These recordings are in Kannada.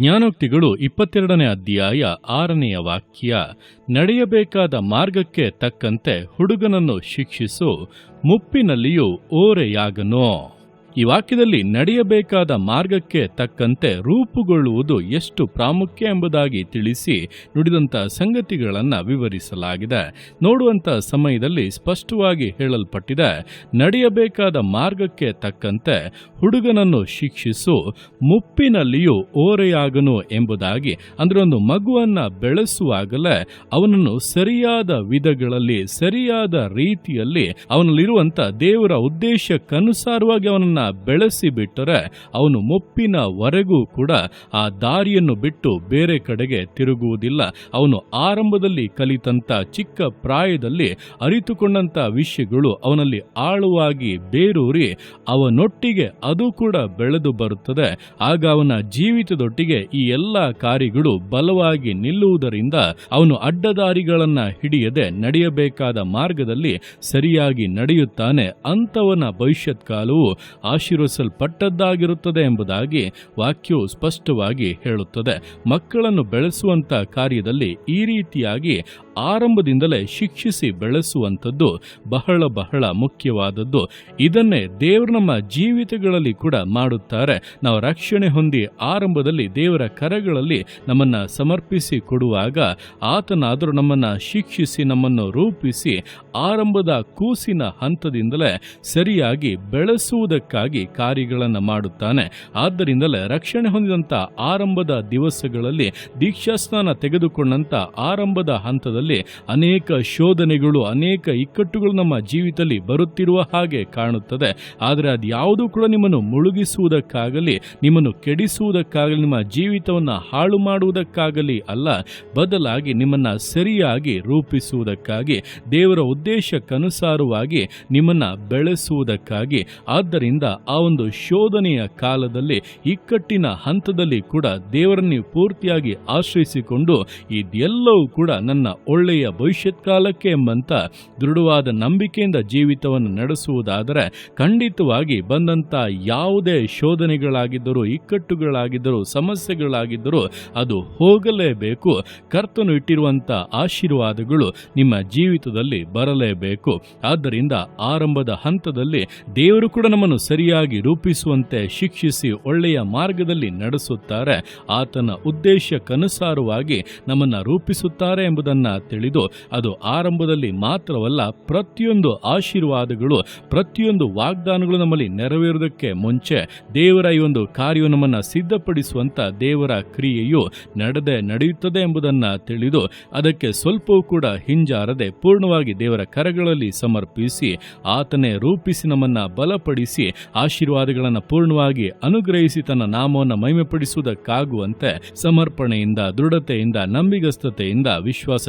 ಜ್ಞಾನೋಕ್ತಿಗಳು ಇಪ್ಪತ್ತೆರಡನೇ ಅಧ್ಯಾಯ ಆರನೆಯ ವಾಕ್ಯ ನಡೆಯಬೇಕಾದ ಮಾರ್ಗಕ್ಕೆ ತಕ್ಕಂತೆ ಹುಡುಗನನ್ನು ಶಿಕ್ಷಿಸು ಮುಪ್ಪಿನಲ್ಲಿಯೂ ಓರೆಯಾಗನೋ. ಈ ವಾಕ್ಯದಲ್ಲಿ ನಡೆಯಬೇಕಾದ ಮಾರ್ಗಕ್ಕೆ ತಕ್ಕಂತೆ ರೂಪುಗೊಳ್ಳುವುದು ಎಷ್ಟು ಪ್ರಾಮುಖ್ಯ ಎಂಬುದಾಗಿ ತಿಳಿಸಿ ನುಡಿದಂಥ ಸಂಗತಿಗಳನ್ನು ವಿವರಿಸಲಾಗಿದೆ. ನೋಡುವಂಥ ಸಮಯದಲ್ಲಿ ಸ್ಪಷ್ಟವಾಗಿ ಹೇಳಲ್ಪಟ್ಟಿದೆ, ನಡೆಯಬೇಕಾದ ಮಾರ್ಗಕ್ಕೆ ತಕ್ಕಂತೆ ಹುಡುಗನನ್ನು ಶಿಕ್ಷಿಸು, ಮುಪ್ಪಿನಲ್ಲಿಯೂ ಓರೆಯಾಗನು ಎಂಬುದಾಗಿ, ಅಂದರೆ ಒಂದು ಮಗುವನ್ನ ಬೆಳೆಸುವಾಗಲೇ ಅವನನ್ನು ಸರಿಯಾದ ವಿಧಗಳಲ್ಲಿ, ಸರಿಯಾದ ರೀತಿಯಲ್ಲಿ ಅವನಲ್ಲಿರುವಂತ ದೇವರ ಉದ್ದೇಶಕ್ಕನುಸಾರವಾಗಿ ಅವನನ್ನ ಬೆಳೆಸಿ ಬಿಟ್ಟರೆ ಅವನು ಮುಪ್ಪಿನವರೆಗೂ ಕೂಡ ಆ ದಾರಿಯನ್ನು ಬಿಟ್ಟು ಬೇರೆ ಕಡೆಗೆ ತಿರುಗುವುದಿಲ್ಲ. ಅವನು ಆರಂಭದಲ್ಲಿ ಕಲಿತಂತ ಚಿಕ್ಕ ಪ್ರಾಯದಲ್ಲಿ ಅರಿತುಕೊಂಡಂತ ವಿಷಯಗಳು ಅವನಲ್ಲಿ ಆಳವಾಗಿ ಬೇರೂರಿ ಅವನೊಟ್ಟಿಗೆ ಅದು ಕೂಡ ಬೆಳೆದು ಬರುತ್ತದೆ. ಆಗ ಅವನ ಜೀವಿತದೊಟ್ಟಿಗೆ ಈ ಎಲ್ಲ ಕಾರ್ಯಗಳು ಬಲವಾಗಿ ನಿಲ್ಲುವುದರಿಂದ ಅವನು ಅಡ್ಡದಾರಿಗಳನ್ನ ಹಿಡಿಯದೆ ನಡೆಯಬೇಕಾದ ಮಾರ್ಗದಲ್ಲಿ ಸರಿಯಾಗಿ ನಡೆಯುತ್ತಾನೆ. ಅಂತವನ ಭವಿಷ್ಯತ್ ಕಾಲವು ಆಶೀರ್ವಸಲ್ಪಟ್ಟದ್ದಾಗಿರುತ್ತದೆ ಎಂಬುದಾಗಿ ವಾಕ್ಯವು ಸ್ಪಷ್ಟವಾಗಿ ಹೇಳುತ್ತದೆ. ಮಕ್ಕಳನ್ನು ಬೆಳೆಸುವಂಥ ಕಾರ್ಯದಲ್ಲಿ ಈ ರೀತಿಯಾಗಿ ಆರಂಭದಿಂದಲೇ ಶಿಕ್ಷಿಸಿ ಬೆಳೆಸುವಂಥದ್ದು ಬಹಳ ಬಹಳ ಮುಖ್ಯವಾದದ್ದು. ಇದನ್ನೇ ದೇವರು ನಮ್ಮ ಜೀವಿತಗಳಲ್ಲಿ ಕೂಡ ಮಾಡುತ್ತಾರೆ. ನಾವು ರಕ್ಷಣೆ ಹೊಂದಿ ಆರಂಭದಲ್ಲಿ ದೇವರ ಕರೆಗಳಲ್ಲಿ ನಮ್ಮನ್ನು ಸಮರ್ಪಿಸಿ ಕೊಡುವಾಗ ಆತನಾದರೂ ನಮ್ಮನ್ನು ಶಿಕ್ಷಿಸಿ ನಮ್ಮನ್ನು ರೂಪಿಸಿ ಆರಂಭದ ಕೂಸಿನ ಹಂತದಿಂದಲೇ ಸರಿಯಾಗಿ ಬೆಳೆಸುವುದಕ್ಕಾಗಿ ಕಾರ್ಯಗಳನ್ನು ಮಾಡುತ್ತಾನೆ. ಆದ್ದರಿಂದಲೇ ರಕ್ಷಣೆ ಹೊಂದಿದಂಥ ಆರಂಭದ ದಿವಸಗಳಲ್ಲಿ ದೀಕ್ಷಾಸ್ನಾನ ತೆಗೆದುಕೊಂಡಂಥ ಆರಂಭದ ಹಂತದಲ್ಲಿ ಅನೇಕ ಶೋಧನೆಗಳು, ಅನೇಕ ಇಕ್ಕಟ್ಟುಗಳು ನಮ್ಮ ಜೀವಿತದಲ್ಲಿ ಬರುತ್ತಿರುವ ಹಾಗೆ ಕಾಣುತ್ತದೆ. ಆದರೆ ಅದು ಯಾವುದೂ ಕೂಡ ನಿಮ್ಮನ್ನು ಮುಳುಗಿಸುವುದಕ್ಕಾಗಲಿ, ನಿಮ್ಮನ್ನು ಕೆಡಿಸುವುದಕ್ಕಾಗಲಿ, ನಿಮ್ಮ ಜೀವಿತವನ್ನು ಹಾಳು ಮಾಡುವುದಕ್ಕಾಗಲಿ ಅಲ್ಲ, ಬದಲಾಗಿ ನಿಮ್ಮನ್ನ ಸರಿಯಾಗಿ ರೂಪಿಸುವುದಕ್ಕಾಗಿ, ದೇವರ ಉದ್ದೇಶಕ್ಕನುಸಾರವಾಗಿ ನಿಮ್ಮನ್ನ ಬೆಳೆಸುವುದಕ್ಕಾಗಿ. ಆದ್ದರಿಂದ ಆ ಒಂದು ಶೋಧನೆಯ ಕಾಲದಲ್ಲಿ, ಇಕ್ಕಟ್ಟಿನ ಹಂತದಲ್ಲಿ ಕೂಡ ದೇವರನ್ನು ಪೂರ್ತಿಯಾಗಿ ಆಶ್ರಯಿಸಿಕೊಂಡು, ಇದೆಲ್ಲವೂ ಕೂಡ ನನ್ನ ಒಳ್ಳೆಯ ಭವಿಷ್ಯತ್ ಕಾಲಕ್ಕೆ ಎಂಬಂತ ದೃಢವಾದ ನಂಬಿಕೆಯಿಂದ ಜೀವಿತವನ್ನು ನಡೆಸುವುದಾದರೆ ಖಂಡಿತವಾಗಿ ಬಂದಂಥ ಯಾವುದೇ ಶೋಧನೆಗಳಾಗಿದ್ದರೂ, ಇಕ್ಕಟ್ಟುಗಳಾಗಿದ್ದರೂ, ಸಮಸ್ಯೆಗಳಾಗಿದ್ದರೂ ಅದು ಹೋಗಲೇಬೇಕು. ಕರ್ತನು ಇಟ್ಟಿರುವಂಥ ಆಶೀರ್ವಾದಗಳು ನಿಮ್ಮ ಜೀವಿತದಲ್ಲಿ ಬರಲೇಬೇಕು. ಆದ್ದರಿಂದ ಆರಂಭದ ಹಂತದಲ್ಲಿ ದೇವರು ಕೂಡ ನಮ್ಮನ್ನು ಸರಿಯಾಗಿ ರೂಪಿಸುವಂತೆ ಶಿಕ್ಷಿಸಿ ಒಳ್ಳೆಯ ಮಾರ್ಗದಲ್ಲಿ ನಡೆಸುತ್ತಾರೆ. ಆತನ ಉದ್ದೇಶಕ್ಕನುಸಾರವಾಗಿ ನಮ್ಮನ್ನು ರೂಪಿಸುತ್ತಾರೆ ಎಂಬುದನ್ನ ತಿಳಿದು ಅದು ಆರಂಭದಲ್ಲಿ ಮಾತ್ರವಲ್ಲ ಪ್ರತಿಯೊಂದು ಆಶೀರ್ವಾದಗಳು, ಪ್ರತಿಯೊಂದು ವಾಗ್ದಾನಗಳು ನಮ್ಮಲ್ಲಿ ನೆರವೇರುವುದಕ್ಕೆ ಮುಂಚೆ ದೇವರ ಈ ಒಂದು ಕಾರ್ಯವು ನಮ್ಮನ್ನು ಸಿದ್ಧಪಡಿಸುವಂಥ ದೇವರ ಕ್ರಿಯೆಯು ನಡೆದೇ ನಡೆಯುತ್ತದೆ ಎಂಬುದನ್ನು ತಿಳಿದು ಅದಕ್ಕೆ ಸ್ವಲ್ಪವೂ ಕೂಡ ಹಿಂಜಾರದೆ ಪೂರ್ಣವಾಗಿ ದೇವರ ಕರಗಳಲ್ಲಿ ಸಮರ್ಪಿಸಿ, ಆತನೇ ರೂಪಿಸಿ ನಮ್ಮನ್ನು ಬಲಪಡಿಸಿ, ಆಶೀರ್ವಾದಗಳನ್ನು ಪೂರ್ಣವಾಗಿ ಅನುಗ್ರಹಿಸಿ ತನ್ನ ನಾಮವನ್ನು ಮಹಿಮೆಪಡಿಸುವುದಕ್ಕಾಗುವಂತೆ ಸಮರ್ಪಣೆಯಿಂದ, ದೃಢತೆಯಿಂದ, ನಂಬಿಗಸ್ತತೆಯಿಂದ, ವಿಶ್ವಾಸ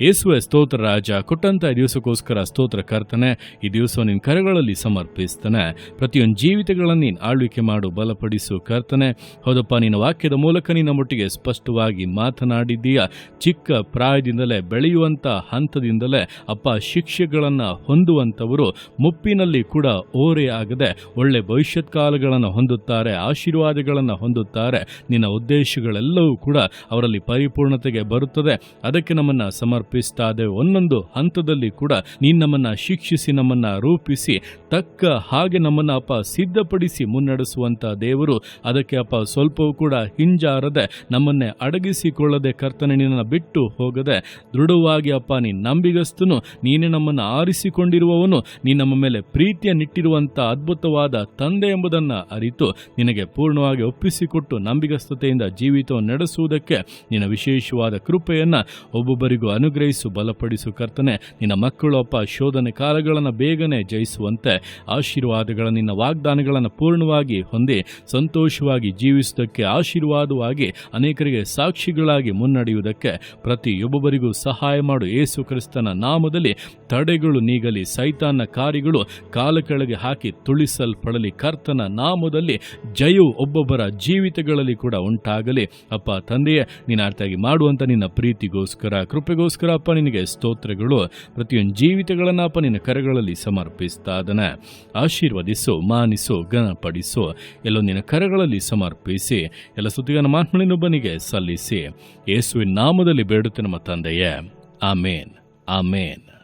ಯೇಸುವೆ ಸ್ತೋತ್ರ ರಾಜ, ಕೊಟ್ಟಂತ ಈ ದಿವಸಕ್ಕೋಸ್ಕರ ಸ್ತೋತ್ರ ಕರ್ತನೆ, ಈ ದಿವಸ ನಿನ್ನ ಕರಗಳಲ್ಲಿ ಸಮರ್ಪಿಸ್ತಾನೆ. ಪ್ರತಿಯೊಂದು ಜೀವಿತಗಳನ್ನು ನೀನು ಆಳ್ವಿಕೆ ಮಾಡು, ಬಲಪಡಿಸು ಕರ್ತನೆ. ಹೌದಪ್ಪ, ನಿನ್ನ ವಾಕ್ಯದ ಮೂಲಕ ನಿನ್ನ ಮಟ್ಟಿಗೆ ಸ್ಪಷ್ಟವಾಗಿ ಮಾತನಾಡಿದ್ದೀಯ. ಚಿಕ್ಕ ಪ್ರಾಯದಿಂದಲೇ ಬೆಳೆಯುವಂಥ ಹಂತದಿಂದಲೇ ಅಪ್ಪ ಶಿಕ್ಷೆಗಳನ್ನು ಹೊಂದುವಂಥವರು ಮುಪ್ಪಿನಲ್ಲಿ ಕೂಡ ಓರೆ ಆಗದೆ ಒಳ್ಳೆ ಭವಿಷ್ಯತ್ ಕಾಲಗಳನ್ನು ಹೊಂದುತ್ತಾರೆ, ಆಶೀರ್ವಾದಗಳನ್ನು ಹೊಂದುತ್ತಾರೆ. ನಿನ್ನ ಉದ್ದೇಶಗಳೆಲ್ಲವೂ ಕೂಡ ಅವರಲ್ಲಿ ಪರಿಪೂರ್ಣತೆಗೆ ಬರುತ್ತದೆ. ಅದಕ್ಕೆ ನಮ್ಮನ್ನು ಸಮರ್ಪಿಸ್ತಾ ಇದ್ದೇವೆ ಒಂದೊಂದು ಹಂತದಲ್ಲಿ ಕೂಡ ನೀನು ನಮ್ಮನ್ನ ಶಿಕ್ಷಿಸಿ, ನಮ್ಮನ್ನ ರೂಪಿಸಿ, ತಕ್ಕ ಹಾಗೆ ನಮ್ಮನ್ನ ಅಪ್ಪ ಸಿದ್ಧಪಡಿಸಿ ಮುನ್ನಡೆಸುವಂತ ದೇವರು. ಅದಕ್ಕೆ ಅಪ್ಪ ಸ್ವಲ್ಪವೂ ಕೂಡ ಹಿಂಜಾರದೆ ನಮ್ಮನ್ನೇ ಅಡಗಿಸಿಕೊಳ್ಳದೆ ಕರ್ತನೆ ನಿನ್ನ ಬಿಟ್ಟು ಹೋಗದೆ, ದೃಢವಾಗಿ ಅಪ್ಪ ನೀನು ನಂಬಿಗಸ್ತನು, ನೀನೇ ನಮ್ಮನ್ನು ಆರಿಸಿಕೊಂಡಿರುವವನು, ನೀ ನಮ್ಮ ಮೇಲೆ ಪ್ರೀತಿಯನ್ನಿಟ್ಟಿರುವಂಥ ಅದ್ಭುತವಾದ ತಂದೆ ಎಂಬುದನ್ನ ಅರಿತು ನಿನಗೆ ಪೂರ್ಣವಾಗಿ ಒಪ್ಪಿಸಿಕೊಟ್ಟು ನಂಬಿಗಸ್ತತೆಯಿಂದ ಜೀವಿತವನ್ನು ನಡೆಸುವುದಕ್ಕೆ ನಿನ್ನ ವಿಶೇಷವಾದ ಕೃಪೆಯನ್ನ ಒಬ್ಬೊಬ್ಬರಿಗೂ ಅನುಗ್ರಹಿಸು ಬಲಪಡಿಸು ಕರ್ತನೆ, ನಿನ್ನ ಮಕ್ಕಳು ಅಪ್ಪ ಶೋಧನೆ ಕಾಲಗಳನ್ನು ಬೇಗನೆ ಜಯಿಸುವಂತೆ, ಆಶೀರ್ವಾದಗಳ ನಿನ್ನ ವಾಗ್ದಾನಗಳನ್ನು ಪೂರ್ಣವಾಗಿ ಹೊಂದಿ, ಸಂತೋಷವಾಗಿ ಜೀವಿಸುವುದಕ್ಕೆ ಆಶೀರ್ವಾದವಾಗಿ ಅನೇಕರಿಗೆ ಸಾಕ್ಷಿಗಳಾಗಿ ಮುನ್ನಡೆಯುವುದಕ್ಕೆ ಪ್ರತಿಯೊಬ್ಬರಿಗೂ ಸಹಾಯ ಮಾಡು. ಯೇಸು ಕ್ರಿಸ್ತನ ನಾಮದಲ್ಲಿ ತಡೆಗಳು ನೀಗಲಿ ಸೈತಾನ ಕಾರ್ಯಗಳು ಕಾಲ ಕೆಳಗೆ ಹಾಕಿ ತುಳಿಸಲ್ಪಡಲಿ. ಕರ್ತನ ನಾಮದಲ್ಲಿ ಜಯವು ಒಬ್ಬೊಬ್ಬರ ಜೀವಿತಗಳಲ್ಲಿ ಕೂಡ ಉಂಟಾಗಲಿ. ಅಪ್ಪ, ತಂದೆಯೇ, ನೀನು ಅರ್ಥಾಗಿ ಮಾಡುವಂತ ನಿನ್ನ ಪ್ರೀತಿಗೋಸ್ಕರ, ಕೃಪೆಗೋಸ್ಕರ ಅಪ್ಪ ನಿನಗೆ ಸ್ತೋತ್ರಗಳು. ಪ್ರತಿಯೊಂದು ಜೀವಿತಗಳನ್ನು ಅಪ್ಪ ನಿನ್ನ ಕರಗಳಲ್ಲಿ ಸಮರ್ಪಿಸ್ತಾ ಅದನ್ನ ಆಶೀರ್ವದಿಸು, ಮಾನಿಸು ಘನಪಡಿಸು ಎಲ್ಲೋ ನಿನ್ನ ಕರಗಳಲ್ಲಿ ಸಮರ್ಪಿಸಿ. ಎಲ್ಲ ಸುದ್ದಿಗನ ಮಾತ್ಮಳಿನೊಬ್ಬನಿಗೆ ಸಲ್ಲಿಸಿ. ಯೇಸುವಿನ ನಾಮದಲ್ಲಿ ಬೇಡುತ್ತೆ ನಮ್ಮ ತಂದೆಯೇ. ಆಮೇನ್. ಆಮೇನ್.